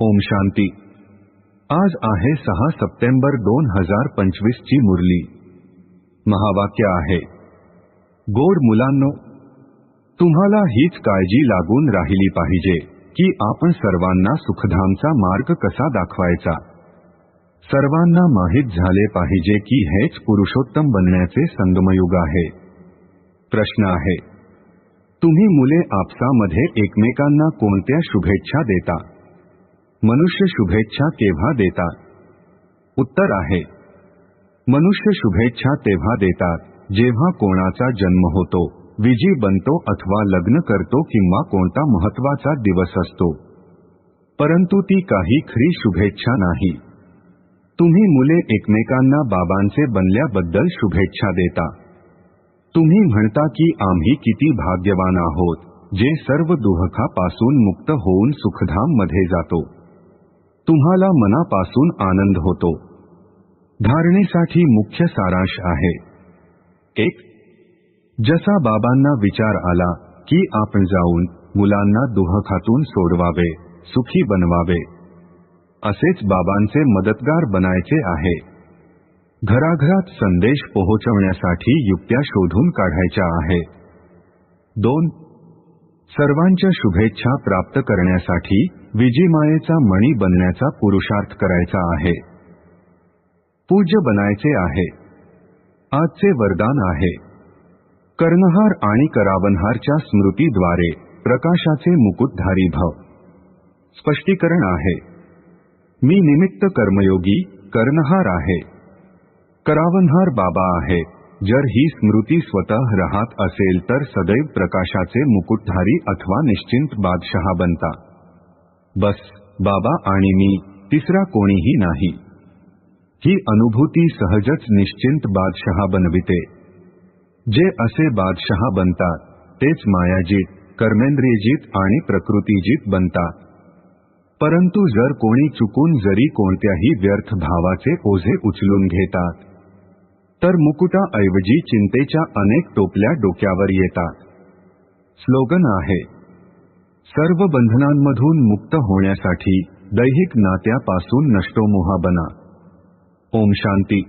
ओम शांती. आज आहे सहा सप्टेंबर दोन हजार पंचवीस ची मुरली. महावाक्य आहे. गोड मुलांनो तुम्हाला हीच काळजी लागून राहिली पाहिजे की आपण सर्वांना सुखधामचा मार्ग कसा दाखवायचा? सर्वांना माहीत झाले पाहिजे की हेच पुरुषोत्तम बनण्याचे संगमयुग आहे. प्रश्न आहे. तुम्ही मुले आपसामध्ये एकमेकांना कोणत्या शुभेच्छा देता? मनुष्य शुभेच्छा केव्हा देतात. उत्तर आहे. मनुष्य शुभेच्छा तेव्हा देतात जेव्हा कोणाचा जन्म होतो विजी बनतो अथवा लग्न करतो किंवा कोणता महत्त्वाचा दिवस असतो. परंतु ती काही खरी शुभेच्छा नाही. तुम्ही मुले एकमेकांना बाबांचे बनल्याबद्दल शुभेच्छा देता. तुम्ही म्हणता की आम्ही किती भाग्यवान आहोत जे सर्व दुःखापासून मुक्त होऊन सुखधाममध्ये जातो. तुम्हाला मनापासून आनंद होतो. धारणेसाठी मुख्य सारांश आहे. एक जसा बाबांना विचार आला की आपण जाऊन मुलांना दुहखातून सोडवावे सुखी बनवावे. असेच बाबांचे मदतगार बनायचे आहे. घराघरात संदेश पोहोचवण्यासाठी युक्त्या शोधून काढायच्या आहेत दोन सर्वांच्या शुभेच्छा प्राप्त करण्यासाठी विजिमायेचा मणी बनण्याचा पुरुषार्थ करायचा आहे. पूज्य बनायचे आहे. आजचे वरदान आहे. कर्णहार आणि करावनहारच्या स्मृतीद्वारे प्रकाशाचे मुकुटधारी भव. स्पष्टीकरण आहे. मी निमित्त कर्मयोगी कर्णहार आहे. करावनहार बाबा आहे. जर ही स्मृती स्वतः राहत असेल तर सदैव प्रकाशाचे मुकुटधारी अथवा निश्चिंत बादशहा बनता. बस बाबा आणि मी तिसरा कोणीही नाही. ही अनुभूती सहजच निश्चिंत बादशहा बनविते. जे असे बादशहा बनतात तेच मायाजीत कर्मेंद्रियजीत आणि प्रकृतीजीत बनतात परंतु जर कोणी चुकून जरी कोणत्याही व्यर्थ भावाचे ओझे उचलून घेतात तर मुकुटाऐवजी चिंतेच्या अनेक टोपल्या डोक्यावर येतात. स्लोगन आहे सर्व बंधनांमधून मुक्त होण्यासाठी दैहिक नात्यापासून नष्टोमोहा बना ओम शांती.